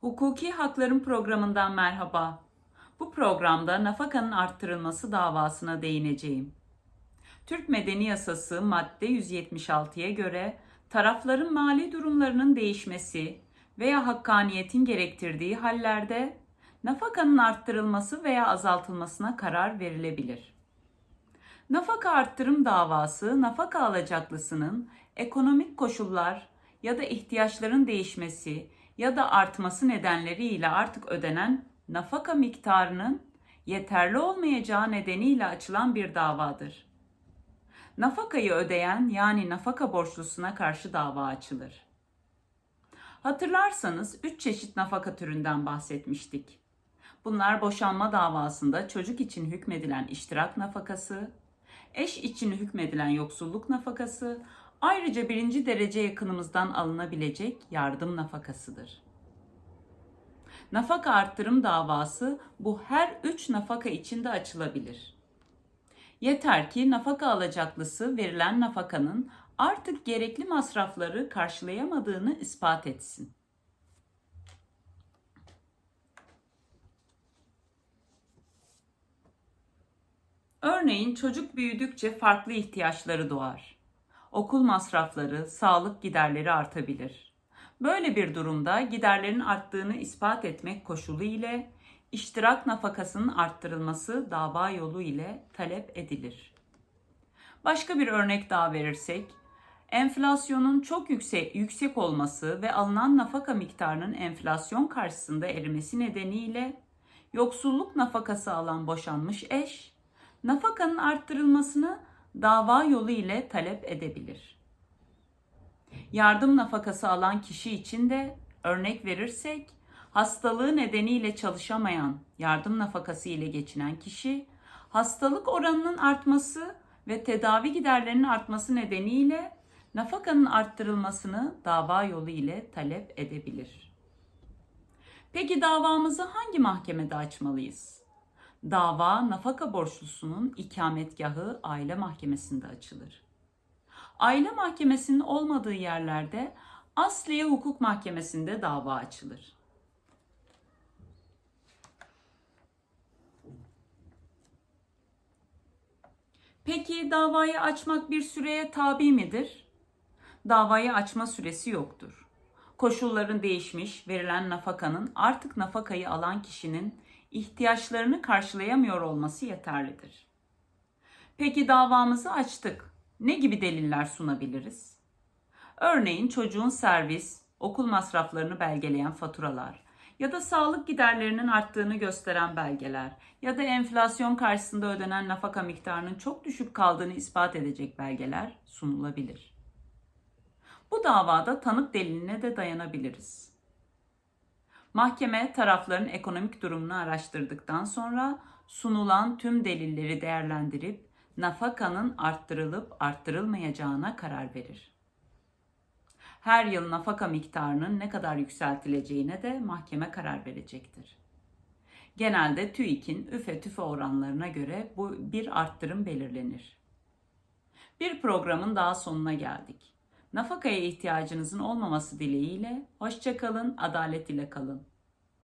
Hukuki Hakların programından merhaba. Bu programda nafakanın arttırılması davasına değineceğim. Türk Medeni Yasası madde 176'ya göre tarafların mali durumlarının değişmesi veya hakkaniyetin gerektirdiği hallerde nafakanın arttırılması veya azaltılmasına karar verilebilir. Nafaka arttırım davası nafaka alacaklısının ekonomik koşullar ya da ihtiyaçların değişmesi ya da artması nedenleriyle artık ödenen nafaka miktarının yeterli olmayacağı nedeniyle açılan bir davadır. Nafakayı ödeyen yani nafaka borçlusuna karşı dava açılır. Hatırlarsanız üç çeşit nafaka türünden bahsetmiştik. Bunlar boşanma davasında çocuk için hükmedilen iştirak nafakası, eş için hükmedilen yoksulluk nafakası, ayrıca birinci derece yakınımızdan alınabilecek yardım nafakasıdır. Nafaka arttırım davası bu her üç nafaka içinde açılabilir. Yeter ki nafaka alacaklısı verilen nafakanın artık gerekli masrafları karşılayamadığını ispat etsin. Örneğin çocuk büyüdükçe farklı ihtiyaçları doğar. Okul masrafları, sağlık giderleri artabilir. Böyle bir durumda giderlerin arttığını ispat etmek koşulu ile iştirak nafakasının arttırılması dava yolu ile talep edilir. Başka bir örnek daha verirsek, enflasyonun çok yüksek, yüksek olması ve alınan nafaka miktarının enflasyon karşısında erimesi nedeniyle yoksulluk nafakası alan boşanmış eş, nafakanın arttırılmasını dava yolu ile talep edebilir. Yardım nafakası alan kişi için de örnek verirsek, hastalığı nedeniyle çalışamayan, yardım nafakası ile geçinen kişi, hastalık oranının artması ve tedavi giderlerinin artması nedeniyle nafakanın arttırılmasını dava yolu ile talep edebilir. Peki davamızı hangi mahkemede açmalıyız? Dava nafaka borçlusunun ikametgahı aile mahkemesinde açılır. Aile mahkemesinin olmadığı yerlerde Asliye Hukuk Mahkemesi'nde dava açılır. Peki davayı açmak bir süreye tabi midir? Davayı açma süresi yoktur. Koşulların değişmiş, verilen nafakanın artık nafakayı alan kişinin ihtiyaçlarını karşılayamıyor olması yeterlidir. Peki davamızı açtık. Ne gibi deliller sunabiliriz? Örneğin çocuğun servis, okul masraflarını belgeleyen faturalar ya da sağlık giderlerinin arttığını gösteren belgeler ya da enflasyon karşısında ödenen nafaka miktarının çok düşük kaldığını ispat edecek belgeler sunulabilir. Bu davada tanık deliline de dayanabiliriz. Mahkeme tarafların ekonomik durumunu araştırdıktan sonra sunulan tüm delilleri değerlendirip nafakanın arttırılıp arttırılmayacağına karar verir. Her yıl nafaka miktarının ne kadar yükseltileceğine de mahkeme karar verecektir. Genelde TÜİK'in üfe tüfe oranlarına göre bu bir arttırım belirlenir. Bir programın daha sonuna geldik. Nafakaya ihtiyacınızın olmaması dileğiyle hoşçakalın, adalet ile kalın.